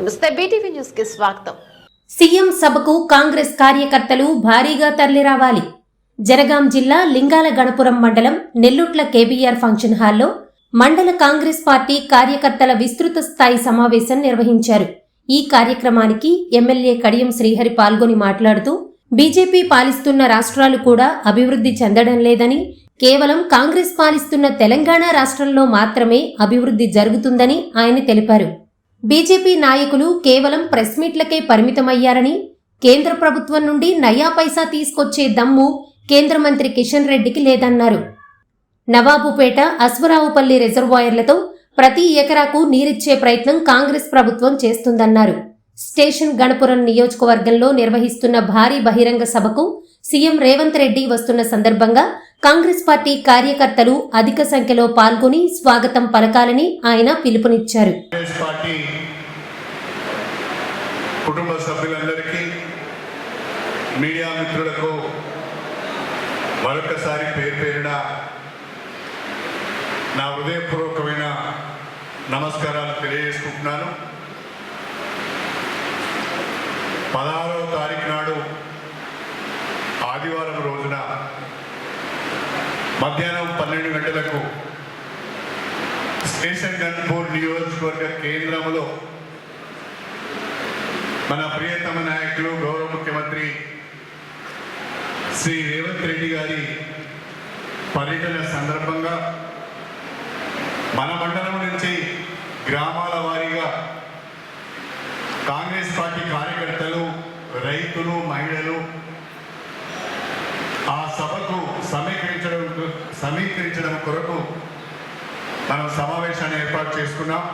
నమస్తే బీటీవీ న్యూస్కి స్వాగతం. సీఎం సభకు కాంగ్రెస్ కార్యకర్తలు భారీగా తరలిరావాలి. జనగాం జిల్లా లింగాల గణపురం మండలం నెల్లూట్ల కేబీఆర్ ఫంక్షన్ హాల్లో మండల కాంగ్రెస్ పార్టీ కార్యకర్తల విస్తృత స్థాయి సమావేశం నిర్వహించారు. ఈ కార్యక్రమానికి ఎమ్మెల్యే కడియం శ్రీహరి పాల్గొని మాట్లాడుతూ బీజేపీ పాలిస్తున్న రాష్ట్రాలు కూడా అభివృద్ధి చెందడం లేదని కేవలం కాంగ్రెస్ పాలిస్తున్న తెలంగాణ రాష్ట్రంలో మాత్రమే అభివృద్ధి జరుగుతుందని ఆయన తెలిపారు. బీజేపీ నాయకులు కేవలం ప్రెస్ మీట్లకే పరిమితమయ్యారని కేంద్ర ప్రభుత్వం నుండి నయా పైసా తీసుకొచ్చే దమ్ము కేంద్ర మంత్రి కిషన్ రెడ్డికి లేదన్నారు. నవాబుపేట అశ్వరావుపల్లి రిజర్వాయర్లతో ప్రతి ఎకరాకు నీరిచ్చే ప్రయత్నం కాంగ్రెస్ ప్రభుత్వం చేస్తుందన్నారు. స్టేషన్ గణపురం నియోజకవర్గంలో నిర్వహిస్తున్న భారీ బహిరంగ సభకు సీఎం రేవంత్ రెడ్డి వస్తున్న సందర్భంగా కాంగ్రెస్ పార్టీ కార్యకర్తలు అధిక సంఖ్యలో పాల్గొని స్వాగతం పలకాలని ఆయన పిలుపునిచ్చారు. కుటుంబ సభ్యులందరికీ మీడియా మిత్రులకు మరొకసారి పేరు పేరిన నా హృదయపూర్వకమైన నమస్కారాలు తెలియజేసుకుంటున్నాను. పదహారవ తారీఖు నాడు ఆదివారం రోజున మధ్యాహ్నం పన్నెండు గంటలకు స్టేషన్ గన్పూర్ నియోజకవర్గ కేంద్రంలో మన ప్రియతమ నాయకులు గౌరవ ముఖ్యమంత్రి శ్రీ రేవంత్ రెడ్డి గారి పర్యటన సందర్భంగా మన మండలం నుంచి గ్రామాల వారీగా కాంగ్రెస్ పార్టీ కార్యకర్తలు రైతులు మహిళలు ఆ సభకు సమీకరించడం సమీకరించడం కొరకు మనం సమావేశాన్ని ఏర్పాటు చేసుకున్నాం.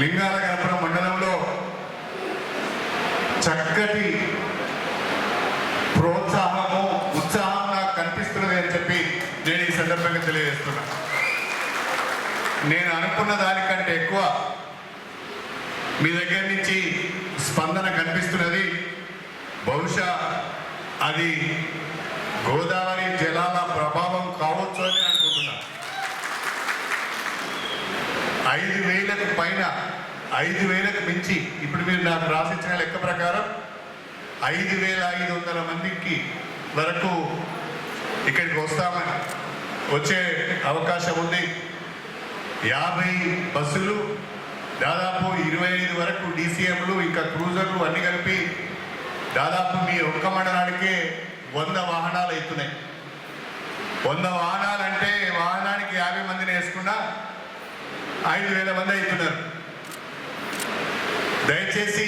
లింగాల గణపురం మండలంలో చక్కటి ప్రోత్సాహము ఉత్సాహం నాకు కనిపిస్తున్నది అని చెప్పి నేను ఈ సందర్భంగా తెలియజేస్తున్నా. నేను అనుకున్న దానికంటే ఎక్కువ మీ దగ్గర నుంచి స్పందన కనిపిస్తున్నది. బహుశా అది గోదావరి జలాల ప్రభావం కావచ్చు అని అనుకుంటున్నాను ఐదు వేలకు పైన ఐదు వేలకు మించి ఇప్పుడు మీరు నాకు రాసిచ్చిన లెక్క ప్రకారం ఐదు వేల ఐదు వందల మందికి వరకు ఇక్కడికి వస్తామని వచ్చే అవకాశం ఉంది. యాభై బస్సులు దాదాపు ఇరవై ఐదు వరకు డీసీఎంలు ఇంకా క్రూజర్లు అన్ని కలిపి దాదాపు మీ ఒక్క మండలానికే వంద వాహనాలు అవుతున్నాయి. వంద వాహనాలు అంటే వాహనానికి యాభై మందిని వేసుకున్నా ఐదు వేల మంది అవుతున్నారు. దయచేసి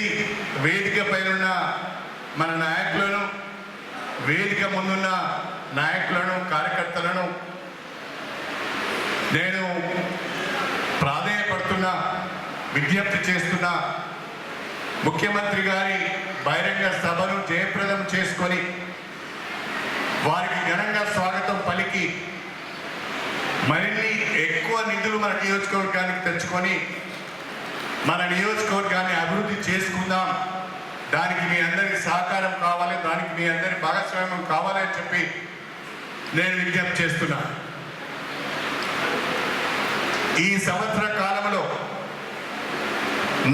వేదిక పైన మన నాయకులను వేదిక ముందున్న నాయకులను కార్యకర్తలను నేను ప్రాధాన్యపడుతున్న విజ్ఞప్తి చేస్తున్నా ముఖ్యమంత్రి గారి బహిరంగ సభను జయప్రదం చేసుకొని వారికి ఘనంగా స్వాగతం పలికి మరిన్ని ఎక్కువ నిధులు మన నియోజకవర్గానికి తెచ్చుకొని మన నియోజకవర్గాన్ని అభివృద్ధి చేసుకుందాం. దానికి మీ అందరి సహకారం కావాలి దానికి మీ అందరి భాగస్వామ్యం కావాలి అని చెప్పి నేను విజ్ఞప్తి చేస్తున్నా. ఈ సంవత్సర కాలంలో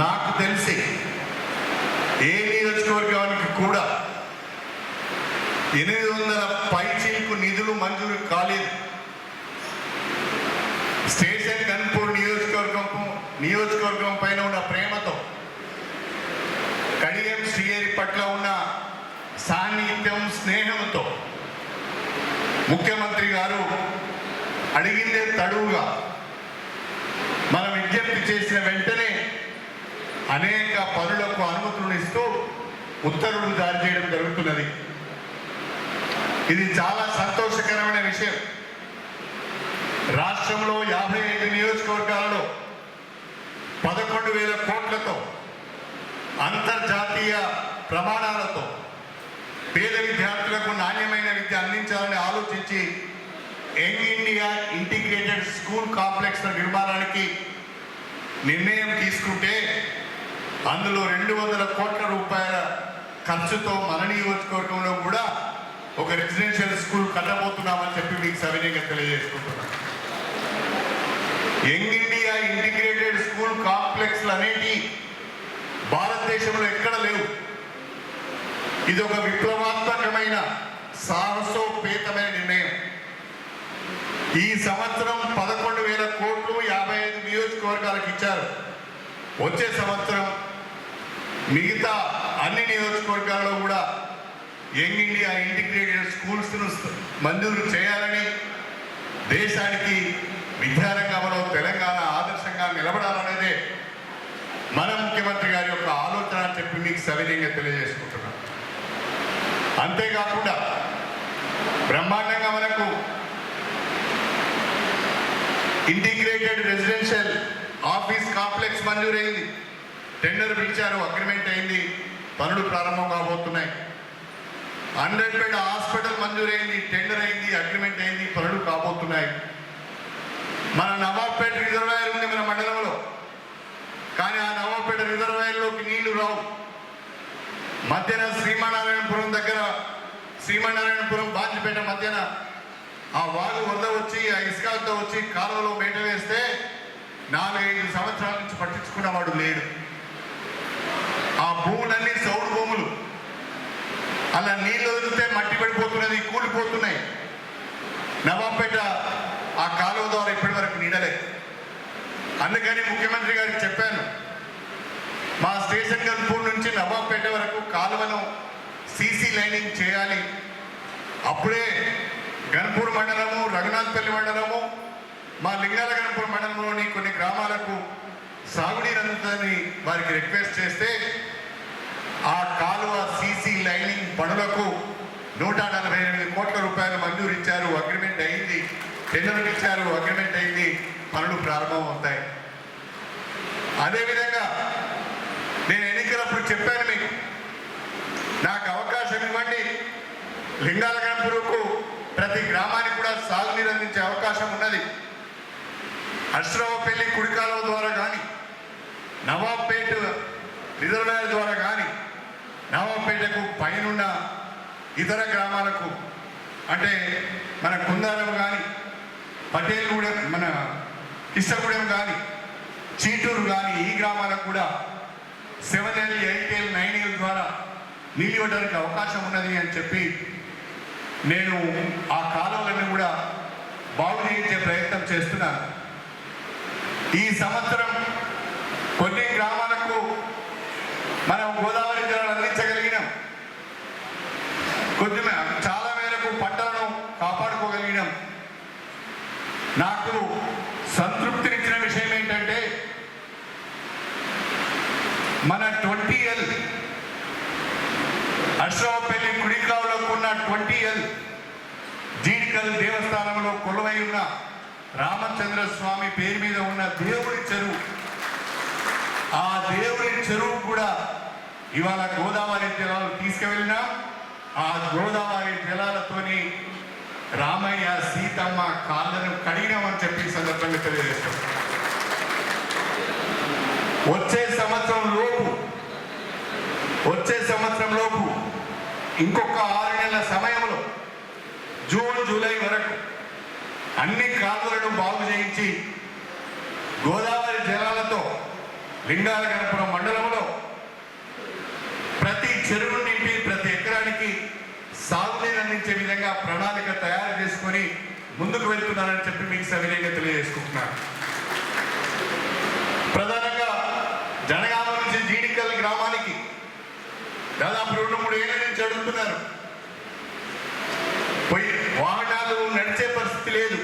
నాకు తెలిసి ఏ నియోజకవర్గానికి కూడా ఎనిమిది వందల పైచీలకు నిధులు మంజూరు కాలేదు. స్టేషన్ కన్పూర్ నియోజకవర్గం నియోజకవర్గం పైన ఉన్న ప్రేమతో కడియం శ్రీహరి పట్ల ఉన్న సాన్నిహిత్యం స్నేహంతో ముఖ్యమంత్రి గారు అడిగిందే తడువుగా మనం విజ్ఞప్తి చేసిన వెంటనే అనేక పనులకు అనుమతులను ఇస్తూ ఉత్తర్వులు జారీ చేయడం జరుగుతున్నది. ఇది చాలా సంతోషకరమైన విషయం. రాష్ట్రంలో యాభై ఐదు నియోజకవర్గాలలో పదకొండు వేల కోట్లతో అంతర్జాతీయ ప్రమాణాలతో పేద విద్యార్థులకు నాణ్యమైన విద్య అందించాలని ఆలోచించి young India integrated school complex నిర్మాణానికి నిర్ణయం తీసుకుంటే అందులో రెండు వందల కోట్ల రూపాయల ఖర్చుతో మన నియోజకవర్గంలో కూడా ఒక రెసిడెన్షియల్ స్కూల్ కట్టబోతున్నామని చెప్పి మీకు సవినయంగా తెలియజేసుకుంటున్నాను యంగ్ ఇండియా ఇంటిగ్రేటెడ్ స్కూల్ కాంప్లెక్స్లు అనేటి భారతదేశంలో ఎక్కడ లేవు. ఇది ఒక విప్లవాత్మకమైన సాహసోపేతమైన నిర్ణయం. ఈ సంవత్సరం పదకొండు వేల కోట్లు యాభై ఐదు నియోజకవర్గాలకు ఇచ్చారు. వచ్చే సంవత్సరం మిగతా అన్ని నియోజకవర్గాల్లో కూడా యంగ్ ఇండియా ఇంటిగ్రేటెడ్ స్కూల్స్ను మంజూరు చేయాలని దేశానికి విద్యారంగంలో తెలంగాణ ఆదర్శంగా నిలబడాలనేదే మన ముఖ్యమంత్రి గారి యొక్క ఆలోచన అని చెప్పి మీకు సవినీయంగా తెలియజేసుకుంటున్నాను అంతేకాకుండా బ్రహ్మాండంగా మనకు ఇంటిగ్రేటెడ్ రెసిడెన్షియల్ ఆఫీస్ కాంప్లెక్స్ మంజూరైంది. టెండర్ పిలిచారు అగ్రిమెంట్ అయింది. పనులు ప్రారంభం కాబోతున్నాయి. హండ్రెడ్ బెడ్ హాస్పిటల్ మంజూరైంది టెండర్ అయింది అగ్రిమెంట్ అయింది పనులు కాబోతున్నాయి. మన నవాబ్పేట రిజర్వాయర్ ఉంది మన మండలంలో. కానీ ఆ నవాబ్పేట రిజర్వాయర్లోకి నీళ్ళు రావు. మధ్యన శ్రీమనారాయణపురం దగ్గర శ్రీమనారాయణపురం బాంచిపేట మధ్యన ఆ వాగు వరద వచ్చి ఆ ఇసుకతో వచ్చి కాలువలో మేట వేస్తే నాలుగైదు సంవత్సరాల నుంచి పట్టించుకున్నవాడు లేడు. ఆ భూములన్నీ సౌడు భూములు అలా నీళ్ళు వదిలితే మట్టి పడిపోతున్నది కూలిపోతున్నాయి నవాబ్పేట ఆ కాలువ ద్వారా ఇప్పటి వరకు నీడలేదు. అందుకని ముఖ్యమంత్రి గారికి చెప్పాను మా స్టేషన్ గల్పూర్ నుంచి నవాబ్పేట వరకు కాలువను సీసీ లైనింగ్ చేయాలి. అప్పుడే గన్పూర్ మండలము రఘునాథ్పల్లి మండలము మా లింగాల గన్పూర్ మండలంలోని కొన్ని గ్రామాలకు సాగునీరు అందుతుందని వారికి రిక్వెస్ట్ చేస్తే ఆ కాలువ సీసీ లైనింగ్ పనులకు నూట నలభై ఎనిమిది కోట్ల రూపాయలు మంజూరు ఇచ్చారు అగ్రిమెంట్ అయింది. టెండర్ ఇచ్చారు. అగ్రిమెంట్ అయింది. పనులు ప్రారంభం అవుతాయి అదేవిధంగా నేను ఎన్నికలప్పుడు చెప్పాను మీకు నాకు అవకాశం ఇవ్వండి. లింగాల గణపురుకు ప్రతి గ్రామానికి కూడా సాగునీరు అందించే అవకాశం ఉన్నది. అశ్రవపల్లి కుడికాలువ ద్వారా కానీ నవాబ్పేట రిజర్వాయర్ ద్వారా కానీ నవాబ్పేటకు పైనున్న ఇతర గ్రామాలకు అంటే మన కుందారం కానీ పటేల్గూడెం మన కిష్టగూడెం కానీ చీటూరు కానీ ఈ గ్రామాలకు కూడా seven L eight L nine L ద్వారా నీళ్ళు ఇవ్వడానికి అవకాశం ఉన్నది అని చెప్పి నేను ఆ కాలువలను కూడా బాగు చేయించే ప్రయత్నం చేస్తున్నాను ఈ సంవత్సరం కొన్ని గ్రామాలకు మనం గోదావరి జలాలు అందించగలిగినాం కొద్ది మే- చాలా మేరకు పంటలను కాపాడుకోగలిగినాం నాకు సంతృప్తినిచ్చిన విషయం ఏంటంటే మన ట్వంటీ ఎల్. అశ్వపల్లి కుడికావులకు ఉన్న ట్వంటీ ఎల్. జీడికల్ దేవస్థానంలో కొలువై ఉన్న రామచంద్ర స్వామి పేరు మీద ఉన్న దేవుడి చెరువు. ఆ దేవుడి చెరువు కూడా ఇవాళ గోదావరి జలాలు తీసుకువెళ్ళినా ఆ గోదావరి జలాలతోని రామయ్య సీతమ్మ కాళ్ళను కడిగినామని చెప్పి సందర్భంగా తెలియజేస్తాం. వచ్చే సంవత్సరంలో వచ్చే సంవత్సరంలోపు ఇంకొక ఆరు నెలల సమయంలో జూన్ జూలై వరకు అన్ని కాలువలను బాగు చేయించి గోదావరి జలాలతో లింగాల గణపురం మండలంలో ప్రతి చెరువు నింపి ప్రతి ఎకరానికి సాగునీరు అందించే విధంగా ప్రణాళిక తయారు చేసుకొని ముందుకు వెళ్తున్నానని చెప్పి మీకు సవినయంగా తెలియజేసుకుంటున్నాను ప్రధానంగా జనగామ నుంచి జీడికల్ గ్రామానికి దాదాపు రెండు మూడు ఏళ్ళ నుంచి అడుగుతున్నారు. పోయి వాహనాలు నడిచే పరిస్థితి లేదు.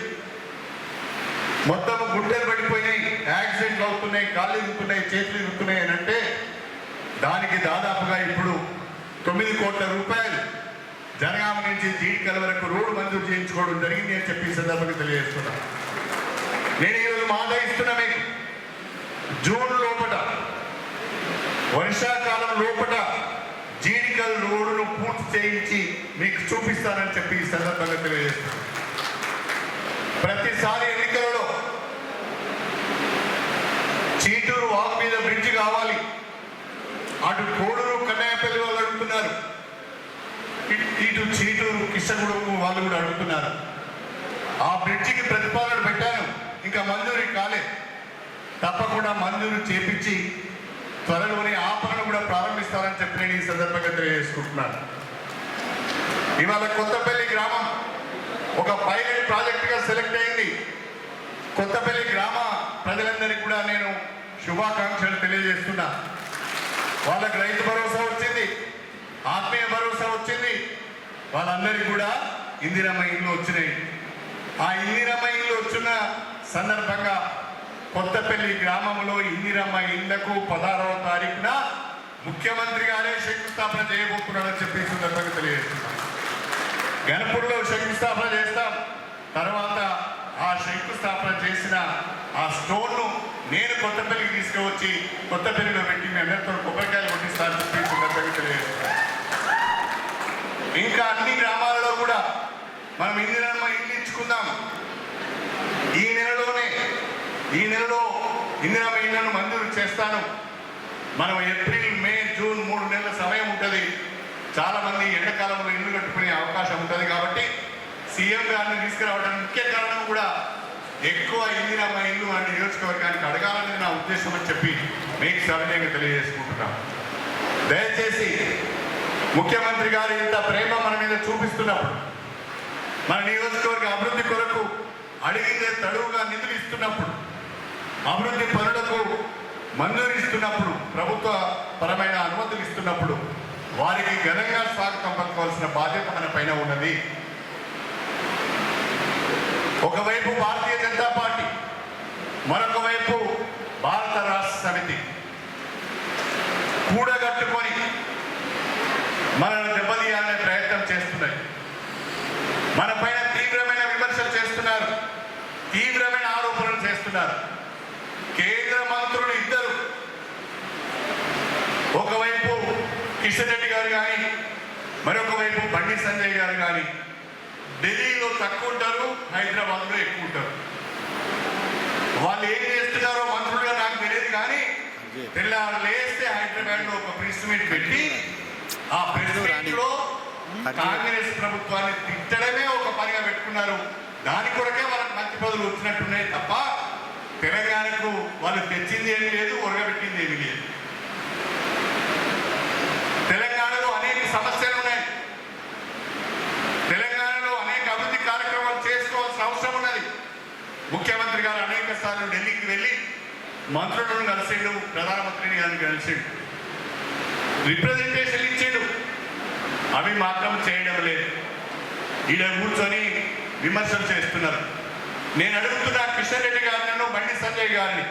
మొత్తం గుడ్డలు పడిపోయినాయి యాక్సిడెంట్లు అవుతున్నాయి కాళ్ళు ఇరుక్కున్నాయి చేతులు ఇరుక్కున్నాయి అని అంటే దానికి దాదాపుగా ఇప్పుడు తొమ్మిది కోట్ల రూపాయలు జనగామ నుంచి జీడికల వరకు రోడ్డు మంజూరు చేయించుకోవడం జరిగింది అని చెప్పి సందర్భంగా తెలియజేస్తున్నా. నేను ఈరోజు మాట ఇస్తున్నా మీకు. జూన్ లోపల వర్షాకాలం లోపల జీడికల్ రోడ్డును పూర్తి చేయించి మీకు చూపిస్తానని చెప్పి ఈ సందర్భంగా తెలియజేస్తున్నాను ప్రతిసారి ఎన్నికలలో చీటూరు వాక్ మీద బ్రిడ్జ్ కావాలి. అటు కోడూరు కన్నయ్యపల్లి వాళ్ళు అడుగుతున్నారు. ఇటు చీటూరు కిషగూడెం వాళ్ళు కూడా అడుగుతున్నారు. ఆ బ్రిడ్జికి ప్రతిపాదన పెట్టాను. ఇంకా మంజూరు కాలేదు. తప్పకుండా మంజూరు చేపించి త్వరలోనే ఆ పనులు కూడా ప్రారంభిస్తారని చెప్పి నేను ఈ సందర్భంగా తెలియజేసుకుంటున్నాను. ఇవాళ కొత్తపల్లి గ్రామం ఒక పైలట్ ప్రాజెక్టుగా సెలెక్ట్ అయింది. కొత్తపల్లి గ్రామ ప్రజలందరికీ కూడా నేను శుభాకాంక్షలు తెలియజేస్తున్నా. వాళ్ళకి రైతు భరోసా వచ్చింది ఆత్మీయ భరోసా వచ్చింది. వాళ్ళందరికీ కూడా ఇందిరమ్మ ఇల్లు వచ్చినాయి. ఆ ఇందిరమ్మ ఇల్లు వచ్చిన సందర్భంగా కొత్తపల్లి గ్రామంలో ఇందిరమ్మ ఇళ్ళకు పదహారవ తారీఖున ముఖ్యమంత్రి గారే శంకుస్థాపన చేయబోతున్నాడని చెప్పి సందర్భంగా తెలియజేస్తున్నాను గణపూర్లో శంకుస్థాపన చేస్తాం. తర్వాత ఆ శంకుస్థాపన చేసిన ఆ స్టోన్ను నేను కొత్తపల్లికి తీసుకువచ్చి కొత్తపల్లిలో పెట్టి మీ అందరితో కొబ్బరికాయలు కొట్టిస్తాను చెప్పి సందర్భంగా తెలియజేస్తున్నాను ఇంకా అన్ని గ్రామాలలో కూడా మనం ఇందిరమ్మ ఇల్లు ఇచ్చుకుందాం. ఈ నెలలో ఈ నెలలో ఇందిరా ఇళ్ళను మంజూరు చేస్తాను. మనం ఏప్రిల్ మే జూన్ మూడు నెలల సమయం ఉంటుంది. చాలా మంది ఎండాకాలంలో ఇల్లు కట్టుకునే అవకాశం ఉంటుంది కాబట్టి సీఎం గారిని తీసుకురావడానికి ముఖ్య కారణం కూడా ఎక్కువ ఇందిరమ్మ ఇల్లు మన నియోజకవర్గానికి అడగాలనేది నా ఉద్దేశం అని చెప్పి మీకు సవినయంగా తెలియజేసుకుంటున్నాం దయచేసి ముఖ్యమంత్రి గారు ఇంత ప్రేమ మన మీద చూపిస్తున్నప్పుడు మన నియోజకవర్గ అభివృద్ధి కొరకు అడిగితే తడువుగా నిధులు ఇస్తున్నప్పుడు అభివృద్ధి పనులకు మంజూరిస్తున్నప్పుడు ప్రభుత్వ పరమైన అనుమతులు ఇస్తున్నప్పుడు వారికి ఘనంగా స్వాగతం పలకవలసిన బాధ్యత మన పైన ఉన్నది. ఒకవైపు భారతీయ జనతా పార్టీ మరొక వైపు భారత రాష్ట్ర సమితి. కూడగట్టుకొని మనల్ని దెబ్బతీయాలనే ప్రయత్నం చేస్తున్నాయి మన పైన తీవ్రమైన విమర్శలు చేస్తున్నారు. తీవ్రమైన ఆరోపణలు చేస్తున్నారు కేంద్ర మంత్రులు ఇద్దరు ఒకవైపు కిషన్ రెడ్డి గారు కానీ మరొక వైపు బండి సంజయ్ గారు కానీ ఢిల్లీలో తక్కువ ఉంటారు హైదరాబాద్లో ఎక్కువ ఉంటారు వాళ్ళు ఏం చేస్తున్నారో మంత్రులుగా నాకు తెలియదు కానీ తెల్లారు లేస్తే హైదరాబాద్లో ఒక ప్రెస్ మీట్ పెట్టి ఆ ప్రెస్ మీట్లో కాంగ్రెస్ ప్రభుత్వాన్ని తిట్టడమే ఒక పనిగా పెట్టుకున్నారు. దాని కొరకే వాళ్ళకి మంత్రి పదవులు వచ్చినట్టున్నాయి తప్ప తెలంగాణకు వాళ్ళు తెచ్చింది ఏమీ లేదు ఒరగబెట్టింది ఏమీ లేదు తెలంగాణలో అనేక సమస్యలు ఉన్నాయి తెలంగాణలో అనేక అభివృద్ధి కార్యక్రమాలు చేసుకోవాల్సిన అవసరం ఉన్నది ముఖ్యమంత్రి గారు అనేక సార్లు ఢిల్లీకి వెళ్ళి మంత్రులను కలిసిండు ప్రధానమంత్రిని గారిని కలిసిండు. రిప్రజెంటేషన్ ఇచ్చిండు. అవి మాత్రం చేయడం లేదు. ఈడ కూర్చొని విమర్శలు చేస్తున్నారు. నేను అడుగుతున్నా కిషన్ రెడ్డి గారిని బండి సంజయ్ గారిని.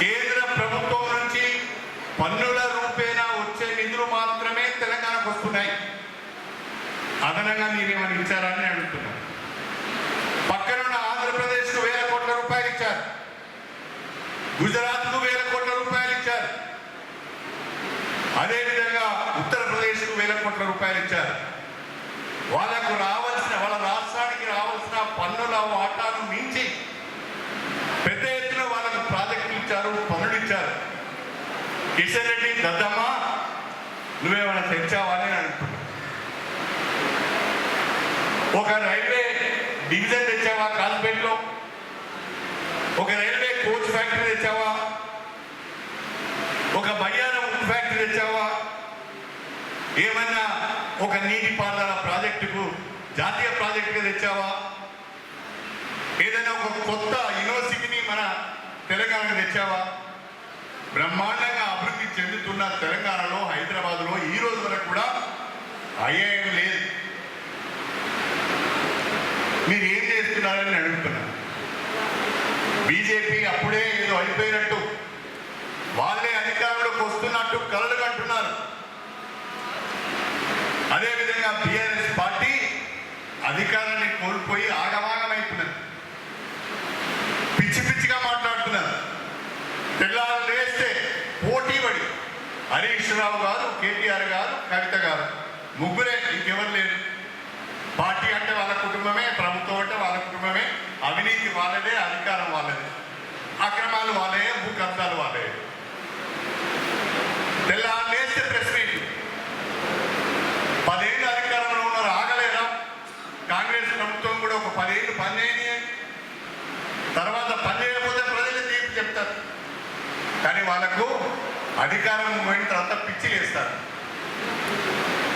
కేంద్ర ప్రభుత్వం నుంచి పన్నుల రూపేణా వచ్చే నిధులు మాత్రమే తెలంగాణకు వస్తున్నాయి. అదనంగా మీరేమని ఇచ్చారని అడుగుతున్నాను పక్కనున్న ఆంధ్రప్రదేశ్కు వేల కోట్ల రూపాయలు ఇచ్చారు. గుజరాత్కు వేల కోట్ల రూపాయలు ఇచ్చారు. అదేవిధంగా ఉత్తరప్రదేశ్కు వేల కోట్ల రూపాయలు ఇచ్చారు. వాళ్ళకు రావాల్సిన వాళ్ళ రాష్ట్రానికి రావాల్సిన పన్నుల వాటాను మించి పెద్ద ఎత్తున వాళ్ళకు ప్రాజెక్టులు ఇచ్చారు పనులు ఇచ్చారు. కిషన్ రెడ్డి దద్దమ్మ నువ్వేమైనా తెచ్చావా? అని అంటున్నా ఒక రైల్వే డివిజన్ తెచ్చావా? కాల్పేట్లో ఒక రైల్వే కోచ్ ఫ్యాక్టరీ తెచ్చావా? ఒక బయ్యాన ఉక్కు ఫ్యాక్టరీ తెచ్చావా? ఏమన్నా ఒక నీటిపారుదల ప్రాజెక్టుకు జాతీయ ప్రాజెక్టుగా తెచ్చావా? ఏదైనా ఒక కొత్త యూనివర్సిటీని మన తెలంగాణకు తెచ్చావా? బ్రహ్మాండంగా అభివృద్ధి చెందుతున్న తెలంగాణలో హైదరాబాద్లో ఈ రోజు వరకు కూడా ఐఐఎం లేదు. మీరు ఏం చేస్తున్నారని అడుగుతున్నారు బీజేపీ అప్పుడే ఏదో వాళ్ళే అధికారంలోకి వస్తున్నట్టు కలలు కంటున్నారు. అదేవిధంగా బీఆర్ఎస్ పార్టీ అధికారాన్ని కోల్పోయి ఆగమాగమైతున్నది. పిచ్చి పిచ్చిగా మాట్లాడుతున్నారు. తెల్లారు లేస్తే పోటీ పడి హరీష్ రావు గారు కేటీఆర్ గారు కవిత గారు ముగ్గురే ఇంకెవరు లేరు. పార్టీ అంటే వాళ్ళ కుటుంబమే ప్రభుత్వం అంటే వాళ్ళ కుటుంబమే. అవినీతి వాళ్ళదే అధికారం వాళ్ళదే. అక్రమాలు వాళ్ళే భూ కబ్జాలు వాళ్ళే తెల్లారు లేస్తే ప్రెస్ మీట్ పదేళ్ళు అధికారంలో ఉన్నారు పని చేయని తర్వాత పని చేయకపోతే ప్రజలు తీర్పు చెప్తారు కానీ వాళ్ళకు అధికారం పోయిన తర్వాత పిచ్చి వేస్తారు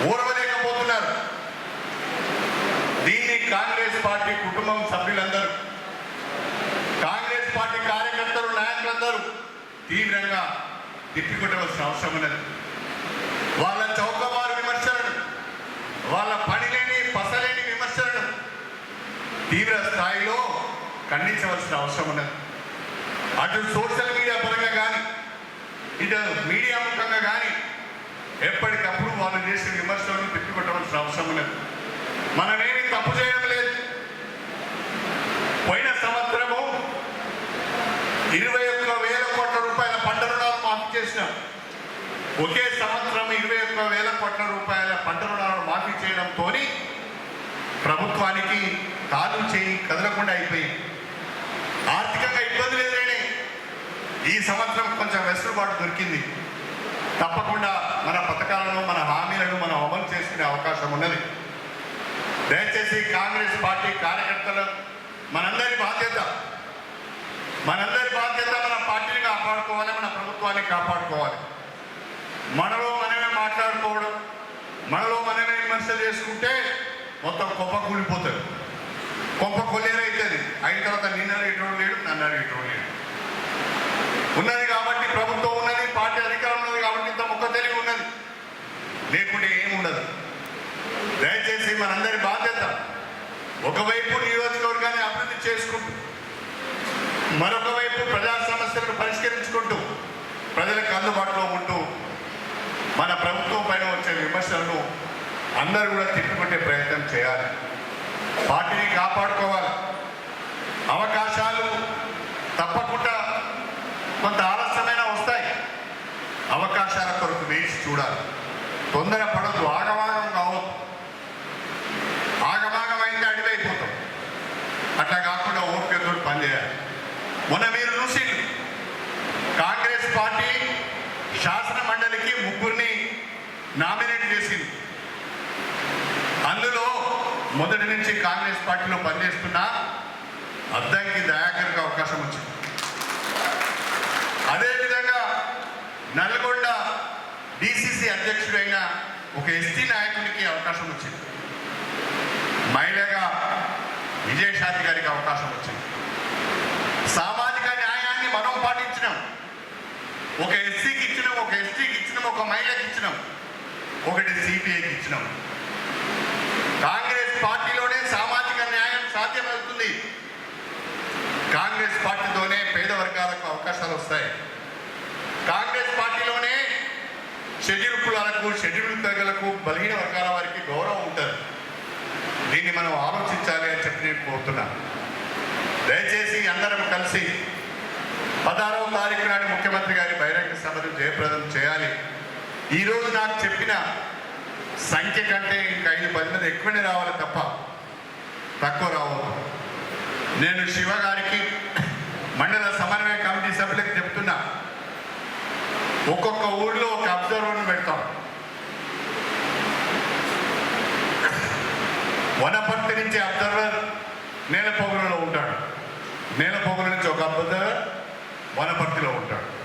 ఊరవలేకపోతున్నారు దీన్ని కాంగ్రెస్ పార్టీ కుటుంబం సభ్యులందరూ కాంగ్రెస్ పార్టీ కార్యకర్తలు నాయకులందరూ తీవ్రంగా తిప్పికొట్టవలసిన అవసరం ఉన్నది వాళ్ళ చౌకబారు విమర్శలను వాళ్ళ పనిలేని పసలేని విమర్శలను తీవ్ర స్థాయిలో ఖండించవలసిన అవసరం ఉన్నది అటు సోషల్ మీడియా పరంగా కానీ ఇటు మీడియా ముఖంగా కానీ ఎప్పటికప్పుడు వాళ్ళు చేసిన విమర్శలను తిప్పికొట్టవలసిన అవసరం ఉన్నది మనమేమి తప్పు చేయడం లేదు. పోయిన సంవత్సరము ఇరవై ఒక్క వేల కోట్ల రూపాయల పంట రుణాలు మాఫీ చేసినాం. ఒకే సంవత్సరం ఇరవై ఒక్క వేల కోట్ల రూపాయల పంట రుణాలను మాఫీ చేయడంతో ప్రభుత్వానికి కాలు చేయి కదలకుండా అయిపోయింది. ఈ సంవత్సరం కొంచెం వెసులుబాటు దొరికింది. తప్పకుండా మన పథకాలను మన హామీలను మనం అమలు చేసుకునే అవకాశం ఉన్నది. దయచేసి కాంగ్రెస్ పార్టీ కార్యకర్తలు మనందరి బాధ్యత మనందరి బాధ్యత మన పార్టీని కాపాడుకోవాలి మన ప్రభుత్వాన్ని కాపాడుకోవాలి. మనలో మనమే మాట్లాడుకోవడం మనలో మనమే విమర్శలు చేసుకుంటే మొత్తం కొప్ప కూలిపోతుంది. కొంప కొల్లేరైతుంది అయిన తర్వాత నిన్న రేటు లేడు నన్న రేటు లేడు. ఉన్నది కాబట్టి ప్రభుత్వం ఉన్నది పార్టీ అధికారం ఉన్నది కాబట్టి ఇంత ముఖ తెలివి ఉన్నది. లేకుంటే ఉండదు. దయచేసి మనందరి బాధ్యత ఒకవైపు నియోజకవర్గాన్ని అభివృద్ధి చేసుకుంటూ మరొక వైపు ప్రజా సమస్యలను పరిష్కరించుకుంటూ ప్రజలకు అందుబాటులో ఉంటూ మన ప్రభుత్వం పైన వచ్చే విమర్శలను అందరూ కూడా తిప్పుకునే ప్రయత్నం చేయాలి. పార్టీని కాపాడుకోవాలి. అవకాశాలు తప్పకుండా కొంత ఆలస్యమైన వస్తాయి. అవకాశాల కొరకు వేసి చూడాలి. తొందర పడద్దు. ఆగమాగం కావద్దు. ఆగమాగమైతే అడివైపోతాం. అట్లా కాకుండా ఓపికతో పనిచేయాలి మొన్న మీరు చూసి కాంగ్రెస్ పార్టీ శాసన మండలికి ముగ్గురిని నామినేట్ చేసింది. అందులో మొదటి నుంచి కాంగ్రెస్ పార్టీలో పనిచేస్తున్న అద్దంకి దయాకర్కి అవకాశం వచ్చింది అదేవిధంగా నల్గొండ డిసిసి అధ్యక్షుడైన ఒక ఎస్టీ నాయకుడికి అవకాశం వచ్చింది. మహిళగా విజయశాంతి గారికి అవకాశం వచ్చింది. సామాజిక న్యాయాన్ని మనం పాటించినాం. ఒక ఎస్సీకి ఇచ్చినాం ఒక ఎస్టీకి ఇచ్చినాం ఒక మహిళకి ఇచ్చినాం ఒకటి సిపిఐకి ఇచ్చినాం. కాంగ్రెస్ పార్టీలోనే సామాజిక న్యాయం సాధ్యమవుతుంది. కాంగ్రెస్ పార్టీతోనే పేద వర్గాలకు అవకాశాలు వస్తాయి. కాంగ్రెస్ పార్టీలోనే షెడ్యూల్ కులాలకు షెడ్యూల్ తెగలకు బలహీన వర్గాల వారికి గౌరవం ఉంటుంది. దీన్ని మనం ఆలోచించాలి అని చెప్పి నేను కోరుతున్నా. దయచేసి అందరం కలిసి పదహారవ తారీఖు నాడు ముఖ్యమంత్రి గారి బహిరంగ సభను జయప్రదం చేయాలి. ఈరోజు నాకు చెప్పిన సంఖ్య కంటే ఇంకా ఐదు పది మంది ఎక్కువనే రావాలి తప్ప తక్కువ రావద్దు. నేను శివ గారికి మండల సమన్వయ కమిటీ సభ్యులకు ఒక్కొక్క ఊళ్ళో ఒక అబ్జర్వర్ని పెడతాం. వనపర్తి నుంచి అబ్జర్వర్ నేలపోగులలో ఉంటాడు. నేలపోగుల నుంచి ఒక అబ్జర్వర్ వనపర్తిలో ఉంటాడు.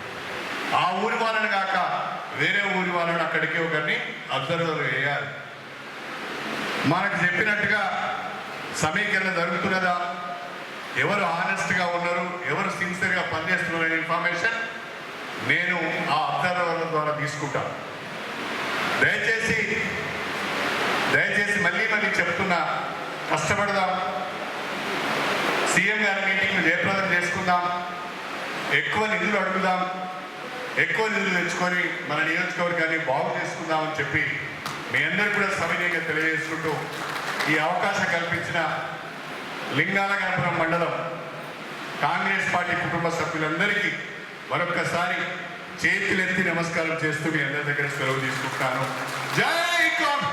ఆ ఊరి వాళ్ళని కాక వేరే ఊరి వాళ్ళని అక్కడికి ఒకరిని అబ్జర్వర్ వేయాలి. మనకు చెప్పినట్టుగా సమీకరణ జరుగుతున్నదా? ఎవరు ఆనెస్ట్గా ఉన్నారు? ఎవరు సిన్సియర్గా పనిచేస్తున్నారు? అనే ఇన్ఫర్మేషన్ నేను ఆ అబ్జర్వర్ల ద్వారా తీసుకుంటాను దయచేసి దయచేసి మళ్ళీ మళ్ళీ చెప్తున్నా కష్టపడదాం. సీఎం గారి మీటింగ్ జయప్రదం చేసుకుందాం. ఎక్కువ నిధులు అడుగుదాం. ఎక్కువ నిధులు తెచ్చుకొని మన నియోజకవర్గాన్ని బాగు చేసుకుందామని చెప్పి మీ అందరూ కూడా సమయంగా తెలియజేసుకుంటూ ఈ అవకాశం కల్పించిన లింగాల గణపురం మండలం కాంగ్రెస్ పార్టీ కుటుంబ సభ్యులందరికీ మరొక్కసారి చేతులెత్తి నమస్కారం చేస్తూ మీ అందరి దగ్గర సెలవు తీసుకుంటాను. జై కాంగ్రెస్!